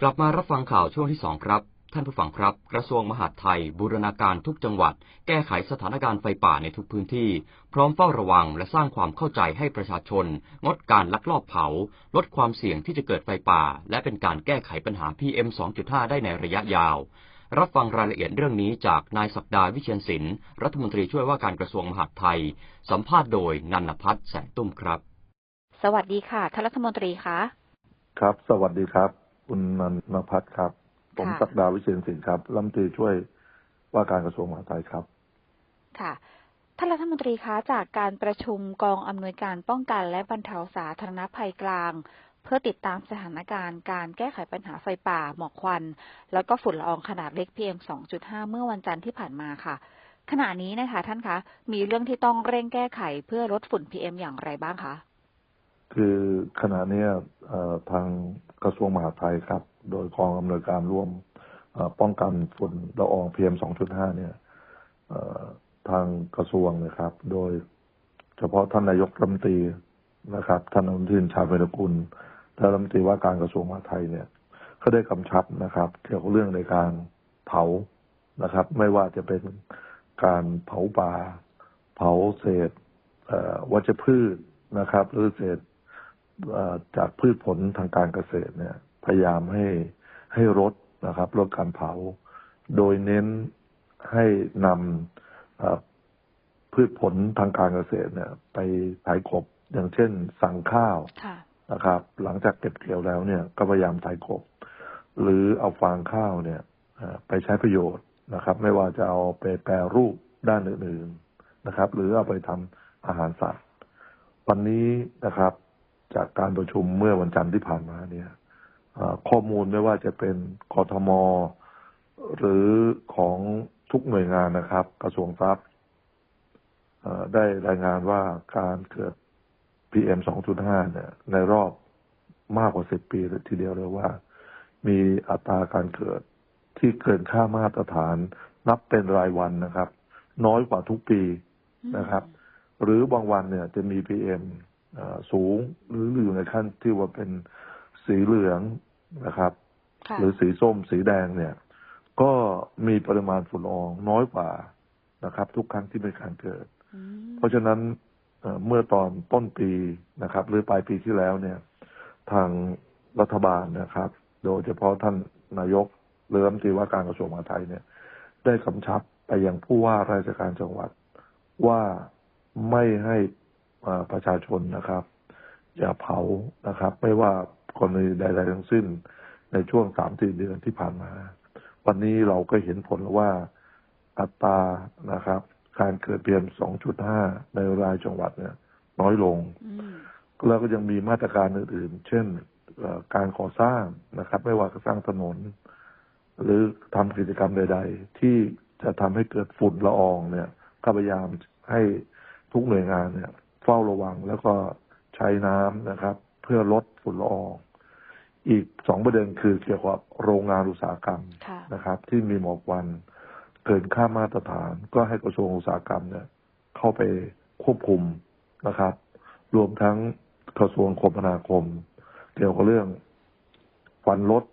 กลับมารับฟังข่าวช่วงที่สองครับ ท่านผู้ฟังครับ กระทรวงมหาดไทย บูรณาการทุกจังหวัด แก้ไขสถานการณ์ไฟป่าในทุกพื้นที่ พร้อมเฝ้าระวังและสร้างความเข้าใจให้ประชาชน งดการลักลอบเผา ลดความเสี่ยงที่จะเกิดไฟป่า และเป็นการแก้ไขปัญหา PM 2.5 ได้ในระยะยาว รับฟังรายละเอียดเรื่องนี้จากนายศักดาวิเชียนศิลป์รัฐมนตรีช่วยว่าการกระทรวงมหาดไทย สัมภาษณ์โดยนันพัฒน์แสงตุ้มครับ สวัสดีค่ะท่านรัฐมนตรีคะครับ สวัสดีครับ คุณนันนพัฒน์ครับ ผมค่ะศักดาวิเชียนศิลป์ครับรัฐมนตรีช่วยว่าการกระทรวงมหาดไทยครับ ค่ะท่านรัฐมนตรีคะจากการประชุมกองอำนวยการป้องกันและบรรเทาสาธารณภัยกลาง เพื่อติดตามสถานการณ์การแก้ไขปัญหาไฟป่าหมอกควัน แล้วก็ฝุ่นละอองขนาดเล็ก PM 2.5 เมื่อวันจันทร์ที่ผ่านมาค่ะ ขณะนี้นะคะท่านคะ มีเรื่องที่ต้องเร่งแก้ไขเพื่อลดฝุ่น PM อย่างไรบ้างคะ คือขณะนี้ทางกระทรวงมหาดไทยครับ โดยกองอำนวยการร่วมป้องกันฝุ่นละออง PM 2.5เนี่ยเอ่อทางกระทรวงนะครับ โดยเฉพาะท่านนายกรัฐมนตรีนะครับท่านอนุทินชาญวิรกุลและรัฐมนตรีว่าการกระทรวงมหาดไทยเนี่ยก็ได้กำชับนะครับ เกี่ยวกับเรื่องในการเผานะครับ ไม่ว่าจะเป็นการเผาป่า เผาเศษวัชพืชนะครับ หรือเศษ จากพืชผลทางการเกษตรเนี่ย พยายามให้ให้ลดนะครับลดการเผา โดยเน้นให้นำเอ่อพืชผลทางการเกษตรเนี่ย ไปไถกบอย่างเช่น สั่งข้าวค่ะนะครับ หลังจากเก็บเกี่ยวแล้วเนี่ยก็พยายามไถกบ หรือเอาฟางข้าวเนี่ยเอ่อไปใช้ประโยชน์นะครับ ไม่ว่าจะเอาไปแปรรูปด้านอื่นๆนะครับ หรือเอาไปทำอาหารสัตว์ วันนี้นะครับ จากการประชุมเมื่อวันจันทร์ที่ผ่านมาเนี่ยข้อมูลไม่ว่าจะเป็นกทม หรือของทุกหน่วยงานนะครับ กระทรวงทรัพย์ได้รายงานว่าการเกิด PM 2.5 เนี่ย ในรอบมากกว่า 10 ปีเลยทีเดียวเลยว่า มีอัตราการเกิดที่เกินค่ามาตรฐานนับเป็นรายวันนะครับ น้อยกว่าทุกปีนะครับ หรือบางวันเนี่ยจะมี PM เอ่อ สูงหรืออยู่ในขั้นที่ว่าเป็นสีเหลืองนะครับค่ะหรือสีส้มสีแดงเนี่ย ก็มีปริมาณฝุ่นละอองน้อยกว่านะครับ ทุกครั้งที่มีการเกิดอืมเพราะฉะนั้นเอ่อเมื่อตอนต้นปีนะครับ หรือปลายปีที่แล้วเนี่ย ทางรัฐบาลนะครับ โดยเฉพาะท่านนายกหรือรัฐมนตรีว่าการกระทรวงมหาดไทยเนี่ย ได้กำชับไปยังผู้ว่าราชการจังหวัดว่าไม่ให้เอ่อ ประชาชนนะครับ อย่าเผานะครับ ไม่ว่ากรณีใดๆทั้งสิ้นในช่วงสามสี่เดือนที่ผ่านมา วันนี้เราก็เห็นผลแล้วว่าอัตรานะครับ การเกิดเพียง2.5ในรายจังหวัดเนี่ย น้อยลงอืมแล้วก็ยังมีมาตรการอื่นๆ เช่นเอ่อการก่อสร้างนะครับ ไม่ว่าจะสร้างถนน หรือทำกิจกรรมใด ๆ ที่จะทำให้เกิดฝุ่นละอองเนี่ยก็พยายามให้ทุกหน่วยงานเนี่ย เฝ้าระวัง แล้วก็ใช้น้ำนะครับ เพื่อลดฝุ่นละออง อีกสองประเด็นคือเกี่ยวกับโรงงานอุตสาหกรรมค่ะนะครับ ที่มีหมอกควันเกินค่ามาตรฐาน ก็ให้กระทรวงอุตสาหกรรมเนี่ย เข้าไปควบคุมนะครับ รวมทั้งกระทรวงคมนาคม เกี่ยวกับเรื่องฟันลด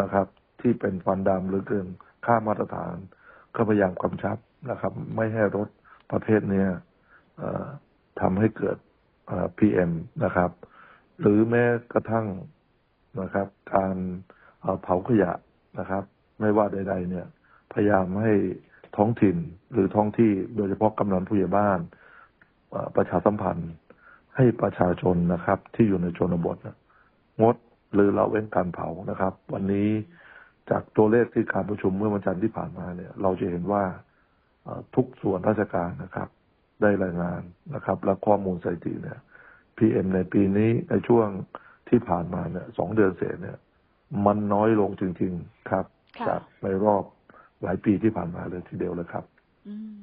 นะครับ ที่เป็นฟันดำหรือเกินค่ามาตรฐาน ก็พยายามกำชับนะครับ ไม่ให้รถประเภทเนี้ยเอ่อทำให้เกิดเอ่อ PM นะครับ หรือแม้กระทั่งนะครับ การเผาขยะนะครับ ไม่ว่าใด ๆ เนี่ย พยายามให้ท้องถิ่นหรือท้องที่โดยเฉพาะกำนันผู้ใหญ่บ้านประชาสัมพันธ์ ให้ประชาชนนะครับ ที่อยู่ในชนบทงดหรือเละเว้นการเผานะครับ วันนี้จากตัวเลขที่การประชุมเมื่อวันจันทร์ที่ผ่านมาเนี่ย เราจะเห็นว่าทุกส่วนราชการนะครับ ได้รายงานนะครับ และข้อมูลสถิติเนี่ย PM ในปีนี้ในช่วงที่ผ่านมาเนี่ยสองเดือนเศษเนี่ย มันน้อยลงจริง ๆ ครับค่ะจากในรอบหลายปีที่ผ่านมาเลยทีเดียวเลยครับ อืม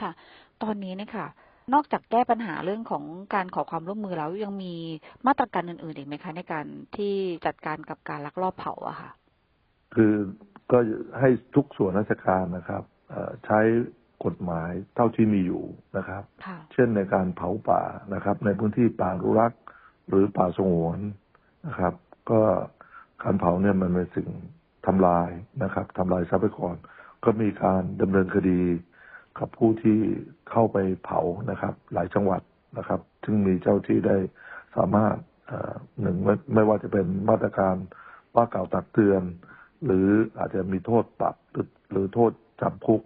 ค่ะ ตอนนี้เนี่ยค่ะนอกจากแก้ปัญหาเรื่องของการขอความร่วมมือแล้วยังมีมาตรการอื่นๆอีกไหมคะ ในการที่จัดการกับการลักลอบเผาอะค่ะ คือก็ให้ทุกส่วนราชการนะครับเอ่อใช้ กฎหมายเท่าที่มีอยู่นะครับค่ะเช่นในการเผาป่านะครับ ในพื้นที่ป่าอนุรักษ์หรือป่าสงวนนะครับ ก็การเผาเนี่ยมันเป็นสิ่งทำลายนะครับทำลายทรัพยากรก็มีการดำเนินคดีกับผู้ที่เข้าไปเผานะครับ หลายจังหวัดนะครับ ซึ่งมีเจ้าที่ได้สามารถเอ่อหนึ่งไม่ไม่ว่าจะเป็นมาตรการว่ากล่าวตักเตือน หรืออาจจะมีโทษปรับหรือหรือโทษจำคุก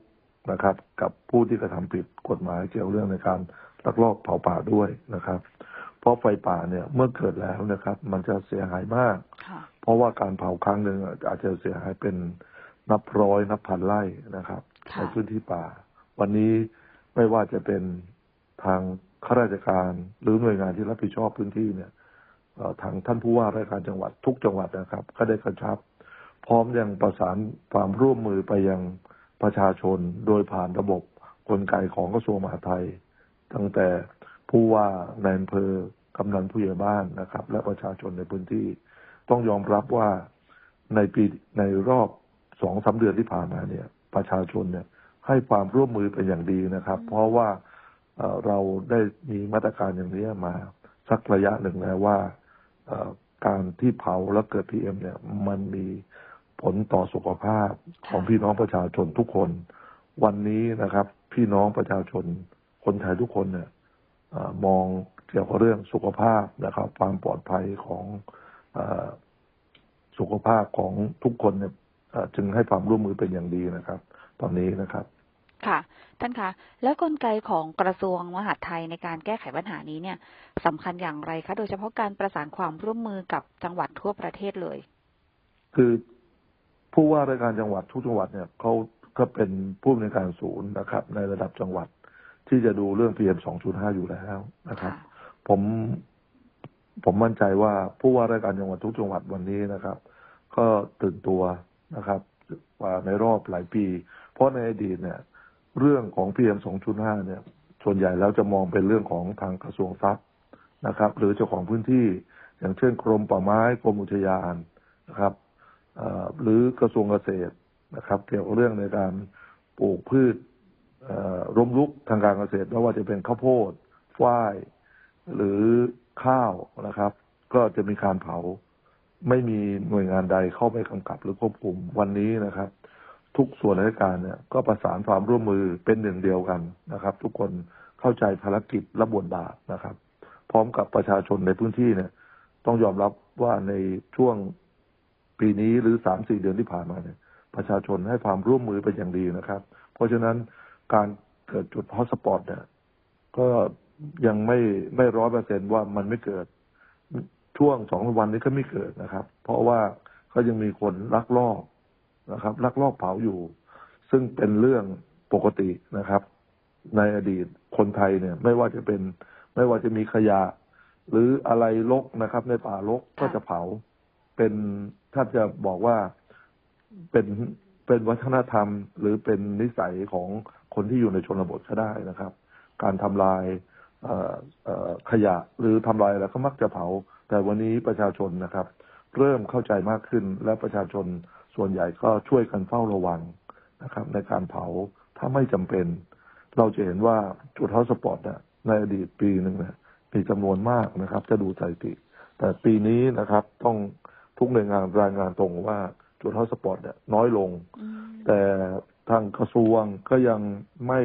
นะครับ กับผู้ที่กระทำผิดกฎหมายเกี่ยวเรื่องในการลักลอบเผาป่าด้วยนะครับ เพราะไฟป่าเนี่ยเมื่อเกิดแล้วนะครับ มันจะเสียหายมากค่ะเพราะว่าการเผาครั้งหนึ่งอาจจะเสียหายเป็นนับร้อยนับพันไร่นะครับค่ะในพื้นที่ป่า วันนี้ไม่ว่าจะเป็นทางข้าราชการหรือหน่วยงานที่รับผิดชอบพื้นที่เนี่ยเอ่อทางท่านผู้ว่าราชการจังหวัดทุกจังหวัดนะครับ ก็ได้กระชับ พร้อมยังประสานความร่วมมือไปยัง ประชาชนโดยผ่านระบบกลไกของกระทรวงมหาดไทย ตั้งแต่ผู้ว่าในอำเภอกำนันผู้ใหญ่บ้านนะครับ และประชาชนในพื้นที่ ต้องยอมรับว่าในปีในรอบสองสาเดือนที่ผ่านมาเนี่ย ประชาชนเนี่ยให้ความร่วมมือเป็นอย่างดีนะครับ เพราะว่าเราได้มีมาตรการอย่างนี้มาสักระยะหนึ่งแล้วว่าการที่เผาแล้วเกิดพีเอ็มเนี่ย มันมี ผลต่อสุขภาพของพี่น้องประชาชนทุกคน วันนี้นะครับ พี่น้องประชาชน คนไทยทุกคนเนี่ยเออมองเกี่ยวกับเรื่องสุขภาพนะครับ ความปลอดภัยของเออสุขภาพของทุกคนเนี่ยเอ่อจึงให้ความร่วมมือเป็นอย่างดีนะครับ ตอนนี้นะครับ ค่ะ ท่านคะแล้วกลไกของกระทรวงมหาดไทยในการแก้ไขปัญหานี้เนี่ยสำคัญอย่างไรคะ โดยเฉพาะการประสานความร่วมมือกับจังหวัดทั่วประเทศเลย คือ ผู้ว่าราชการจังหวัดทุกจังหวัดเนี่ยเขาก็เป็นผู้ในวยการศูนย์นะครับ ในระดับจังหวัดที่จะดูเรื่อง PM 2.5อยู่แล้วนะครับค่ะผมผมมั่นใจว่าผู้ว่าราชการจังหวัดทุกจังหวัดวันนี้นะครับ ก็ตื่นตัวนะครับกว่าในรอบหลายปี เพราะในอดีตเนี่ย เรื่องของ PM 2.5เนี่ย ส่วนใหญ่แล้วจะมองเป็นเรื่องของทางกระทรวงทรัพย์นะครับ หรือเจ้าของพื้นที่ อย่างเช่นกรมป่าไม้กรมอุทยานนะครับเอ่อ หรือกระทรวงเกษตรนะครับ เกี่ยวกับเรื่องในการปลูกพืชร่มรุกทางการเกษตรไม่ว่าจะเป็นข้าวโพดฝ้าย หรือข้าวนะครับ ก็จะมีการเผา ไม่มีหน่วยงานใดเข้าไปกำกับหรือควบคุมวันนี้นะครับ ทุกส่วนราชการเนี่ยก็ประสานความร่วมมือเป็นหนึ่งเดียวกันนะครับ ทุกคนเข้าใจภารกิจและบทบาทนะครับ พร้อมกับประชาชนในพื้นที่เนี่ย ต้องยอมรับว่าในช่วง ปีนี้หรือสามสี่เดือนที่ผ่านมาเนี่ยประชาชนให้ความร่วมมือเป็นอย่างดีนะครับ เพราะฉะนั้นการเกิดจุดฮอตสปอตเนี่ยก็ยังไม่ไม่ร้อยเปอร์เซ็นว่ามันไม่เกิด ช่วงสองวันนี้ก็ไม่เกิดนะครับ เพราะว่าก็ยังมีคนลักลอบนะครับลักลอบเผาอยู่ ซึ่งเป็นเรื่องปกตินะครับ ในอดีตคนไทยเนี่ย ไม่ว่าจะเป็นไม่ว่าจะมีขยะ หรืออะไรรกนะครับ ในป่ารกก็จะเผา เป็นถ้าจะบอกว่าเป็นเป็นวัฒนธรรม หรือเป็นนิสัยของคนที่อยู่ในชนบทก็ได้นะครับ การทำลายเเออขยะหรือทำลายอะไรก็มักจะเผา แต่วันนี้ประชาชนนะครับ เริ่มเข้าใจมากขึ้นและประชาชนส่วนใหญ่ก็ช่วยกันเฝ้าระวังนะครับ ในการเผาถ้าไม่จำเป็น เราจะเห็นว่าจุดฮอตสปอตเนี่ยในอดีตปีหนึ่งเนี่ยมีจำนวนมากนะครับ จะดูสถิติ แต่ปีนี้นะครับต้อง ทุกหน่วยงานรายงานตรงว่าจุดฮอตสปอตเนี่ยน้อยลงอืมแต่ทางกระทรวงก็ยังไม่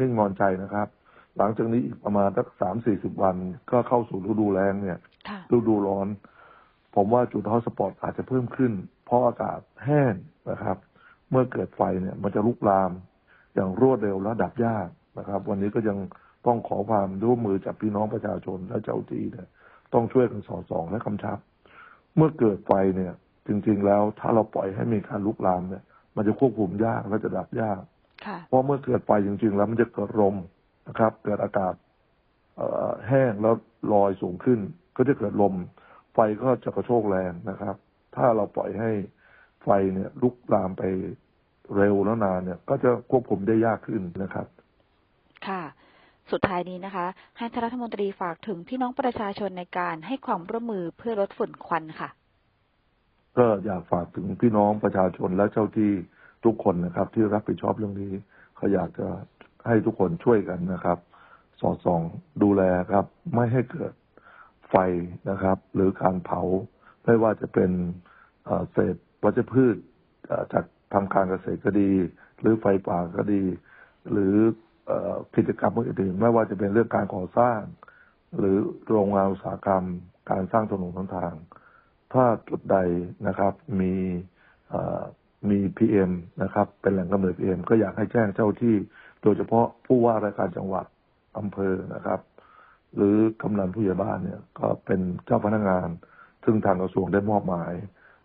นิ่งนอนใจนะครับ หลังจากนี้อีกประมาณสักสามสี่สิบวันก็เข้าสู่ฤดูแล้งเนี่ยค่ะฤดูร้อน ผมว่าจุดฮอตสปอตอาจจะเพิ่มขึ้น เพราะอากาศแห้งนะครับ เมื่อเกิดไฟเนี่ยมันจะลุกลาม อย่างรวดเร็วและดับยากนะครับ วันนี้ก็ยังต้องขอความร่วมมือจากพี่น้องประชาชนและเจ้าที่เนี่ยต้องช่วยกันสอดส่องและกำชับ เมื่อเกิดไฟเนี่ย จริง ๆ แล้วถ้าเราปล่อยให้มีการลุกลามเนี่ย มันจะควบคุมยากและจะดับยากค่ะเพราะเมื่อเกิดไฟจริง ๆ แล้วมันจะเกิดลมนะครับ เกิดอากาศเอ่อแห้งแล้วลอยสูงขึ้น ก็จะเกิดลม ไฟก็จะกระโชกแรงนะครับ ถ้าเราปล่อยให้ไฟเนี่ยลุกลามไปเร็วแล้วนานเนี่ย ก็จะควบคุมได้ยากขึ้นนะครับค่ะ สุดท้ายนี้นะคะ ให้ท่านรัฐมนตรีฝากถึงพี่น้องประชาชนในการให้ความร่วมมือเพื่อลดฝุ่นควันค่ะ ก็อยากฝากถึงพี่น้องประชาชนและเจ้าที่ทุกคนนะครับ ที่รับผิดชอบเรื่องนี้เขาอยากจะให้ทุกคนช่วยกันนะครับ สอดส่องดูแลครับ ไม่ให้เกิดไฟนะครับ หรือการเผาไม่ว่าจะเป็นเศษวัชพืชจากทำการเกษตรก็ดี หรือไฟป่าก็ดี หรือ กิจกรรมอื่นๆ ไม่ว่าจะเป็นเรื่องการก่อสร้าง หรือโรงงานอุตสาหกรรม การสร้างถนนทาง ถ้าจุดใดนะครับ มีมีพีเอ็มนะครับ เป็นแหล่งกำเนิดพีเอ็มก็อยากให้แจ้งเจ้าที่ โดยเฉพาะผู้ว่าราชการจังหวัดอำเภอนะครับ หรือกำนันผู้ใหญ่บ้านเนี่ย ก็เป็นเจ้าพนักงาน ซึ่งทางกระทรวงได้มอบหมาย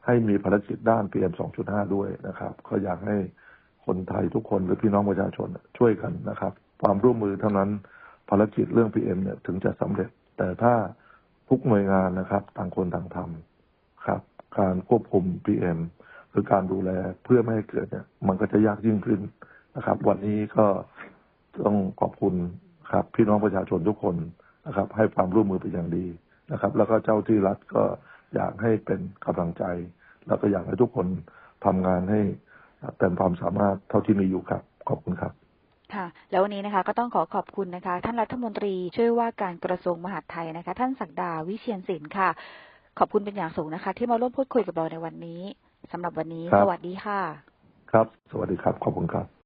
ให้มีภารกิจด้าน PM 2.5ด้วยนะครับ ก็อยากให้ คนไทยทุกคนหรือพี่น้องประชาชนช่วยกันนะครับ ความร่วมมือเท่านั้นภารกิจเรื่อง PM เนี่ยถึงจะสำเร็จ แต่ถ้าทุกหน่วยงานนะครับต่างคนต่างทำครับ การควบคุม PM หรือการดูแลเพื่อไม่ให้เกิดเนี่ย มันก็จะยากยิ่งขึ้นนะครับ วันนี้ก็ต้องขอบคุณครับ พี่น้องประชาชนทุกคนนะครับ ให้ความร่วมมือเป็นอย่างดีนะครับ แล้วก็เจ้าที่รัฐก็อยากให้เป็นกำลังใจ แล้วก็อยากให้ทุกคนทำงานให้ เต็มความสามารถเท่าที่มีอยู่ครับ ขอบคุณครับค่ะแล้ววันนี้นะคะก็ต้องขอขอบคุณนะคะ ท่านรัฐมนตรีช่วยว่าการกระทรวงมหาดไทยนะคะ ท่านศักดาวิเชียนศิลป์ค่ะ ขอบคุณเป็นอย่างสูงนะคะ ที่มาร่วมพูดคุยกับเราในวันนี้สำหรับวันนี้ครับสวัสดีค่ะ ครับ สวัสดีครับ ขอบคุณครับ